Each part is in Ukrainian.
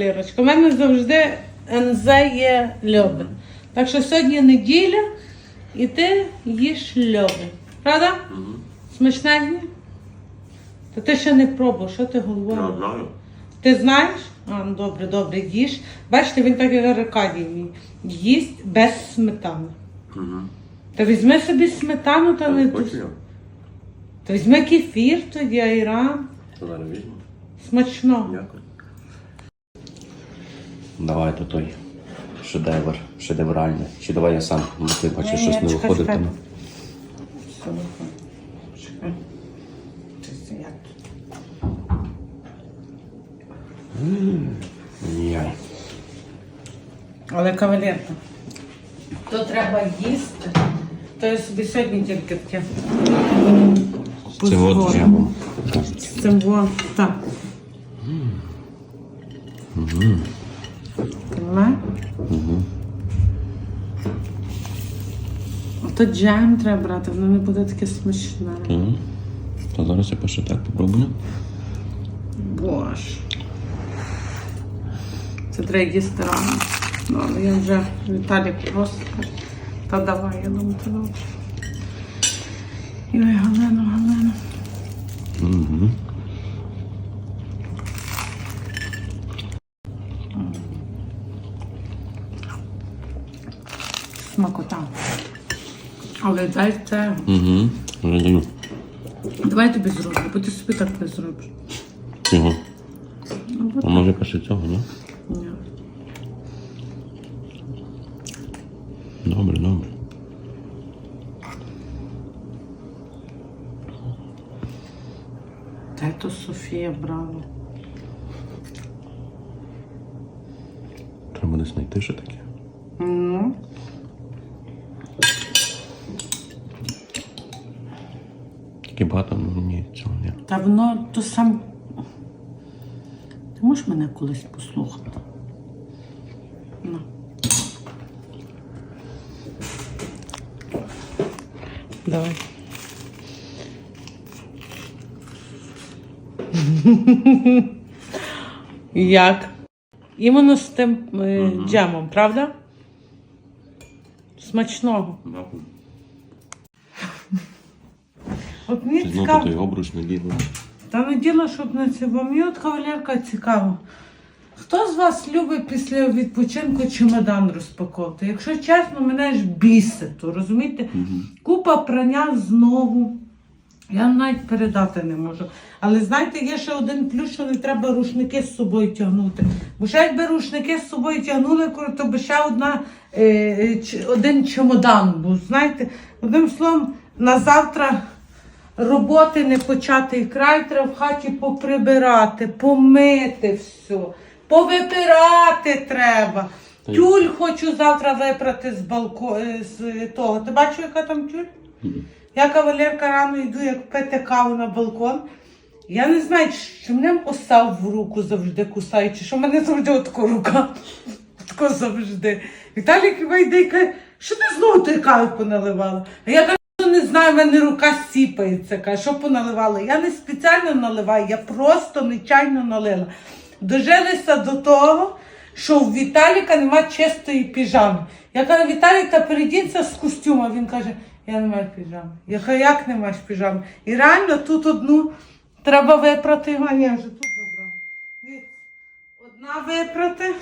Лірочка, у мене завжди НЗ є льоби. Так що сьогодні неділя і ти їш льоби. Правда? Смачнезні? Та ти ще не пробував, що ти говориш? Я знаю. Ти знаєш? А, ну добре, добре, їж. Бачите, він так як Аркадій. Їсть без сметани. Угу. Та візьми собі сметану, та не Хочу я. Та візьми кефір тоді, айран. То зараз візьму. Смачно. Дякую. Давай то той шедевр, шедевральний. Чи давай я сам, бо ти бачиш, Ні, щось не чекай, виходить. чекай. Все. Чекай. Це тут? Але кавалерка, то треба їсти. То я собі сьогодні тільки таке. Це от Позгору. джемом. З цим во. Так. Понимаєш? Ото джем треба брати, воно не буде таке смачне. Мгм. То зараз я перше так попробую. Боже. Це треба їсти рано. Ну, але я вже Віталік просто та давай, я думаю, ти добре. Ой, Галина, Галина. Угу. Смакота. Але дай це. Угу. Давай я тобі зроблю, бо ти собі так не зробиш. Чого? Ну, А може після цього, ні? Ні. Добре, добре. Та то Софія брала. Треба десь знайти що таке. Ну, Таке багато ну, ні, цього ні. та воно то сам. Ти можеш мене колись послухати? Ну. Давай. Як? Іменно з тим е, джемом, правда? Смачного. Дякую. От мені Ти знову цікаво. той обруч наділа. Та не діло, щоб на це, бо мені от кавалерка цікаво. Хто з вас любить після відпочинку чемодан розпаковувати? Якщо чесно, мене ж бісить, то розумієте? Купа прання знову. Я навіть передати не можу. Але знаєте, є ще один плюс, що не треба рушники з собою тягнути. Бо ще якби рушники з собою тягнули, то би ще одна, е, е, ч- один чемодан був. Знаєте, одним словом, на завтра роботи не початий край, треба в хаті поприбирати, помити все, повипирати треба. Тюль хочу завтра випрати з балко... е, з того. Ти бачиш, яка там тюль? Я кавалерка рано йду, як пити каву на балкон. Я не знаю, чи мене осав в руку завжди кусає, чи що в мене завжди отако рука. Отако завжди. Віталій хіба йде і каже, що ти знову той кави поналивала? А я кажу, «Ну, не знаю, в мене рука сіпається. Каже, що поналивала? Я не спеціально наливаю, я просто нечайно налила. Дожилися до того, що в Віталіка нема чистої піжами. Я кажу, Віталік, та перейдіться з костюма. Він каже, я не маю піжами. Я кажу, як не маєш піжами? І реально тут одну треба випрати. А я вже тут забрала. Одна випрати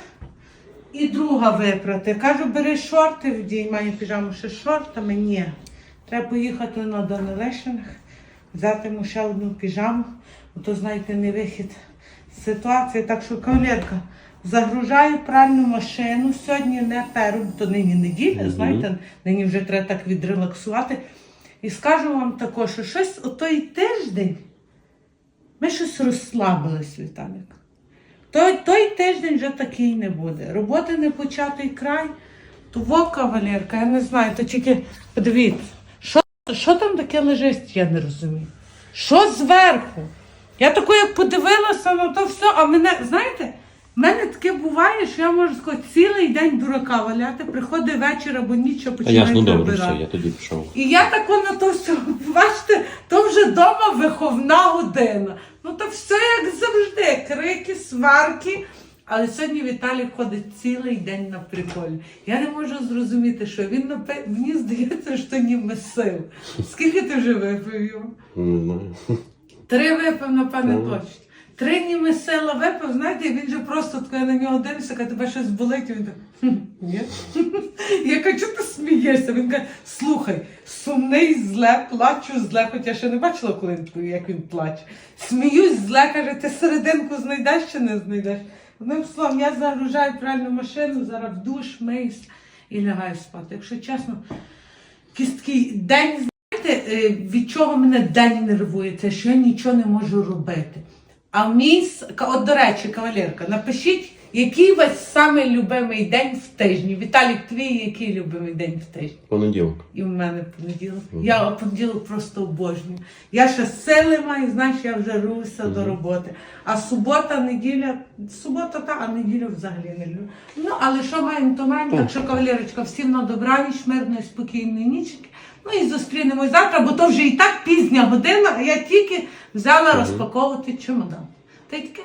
і друга випрати. Кажу, бери шорти вдій, маю піжаму ще шортами. Ні. Треба поїхати на Данилешинг, взяти йому ще одну піжаму, бо то, знаєте, не вихід з ситуації. Так що, кавалерка, загружаю пральну машину. Сьогодні не перу, то нині неділя, знаєте, нині вже треба так відрелаксувати. І скажу вам також, що щось о той тиждень ми щось розслабились, Віталік. Той, той тиждень вже такий не буде. Роботи не початий край. То во кавалерка, я не знаю, то тільки подивіться, що, там таке лежить, я не розумію. Що зверху? Я таку, як подивилася на то все, а мене, знаєте, в мене таке буває, що я можу сказати, цілий день дурака валяти, приходить вечір або ніч, а Та починаю ясно, добре, все, я тоді пішов. І я тако на то все, бачите, то вже вдома виховна година. Ну то все як завжди, крики, сварки. Але сьогодні Віталій ходить цілий день на приколі. Я не можу зрозуміти, що він напе... мені здається, що ніби сил. Скільки ти вже випив його? Не знаю. Три випив, напевне, Ага. точно. Три німи села випив, знаєте, він же просто таке на нього дивився, каже, тебе щось болить, він так, «Хм, ні. Я кажу, чого ти смієшся? Він каже, слухай, сумний зле, плачу зле, хоча ще не бачила, коли як він плаче. Сміюсь зле, каже, ти серединку знайдеш чи не знайдеш? Одним словом, я загружаю пральну машину, зараз в душ, миюсь і лягаю спати. Якщо чесно, кістки день знаєте, е, від чого мене день нервує, це що я нічого не можу робити. А мій, от до речі, кавалерка, напишіть, який у вас самий любимий день в тижні. Віталік, твій який любимий день в тижні? Понеділок. І в мене понеділок. Я понеділок просто обожнюю. Я ще сили маю, знаєш, я вже рвуся до роботи. А субота, неділя, субота та, а неділю взагалі не люблю. Ну, але що маємо, то маємо. Так що, кавалерочка, всім на добраніч, мирної, спокійної нічки. Ну і зустрінемось завтра, бо то вже і так пізня година, а я тільки взяла розпаковувати чемодан. Та й таке.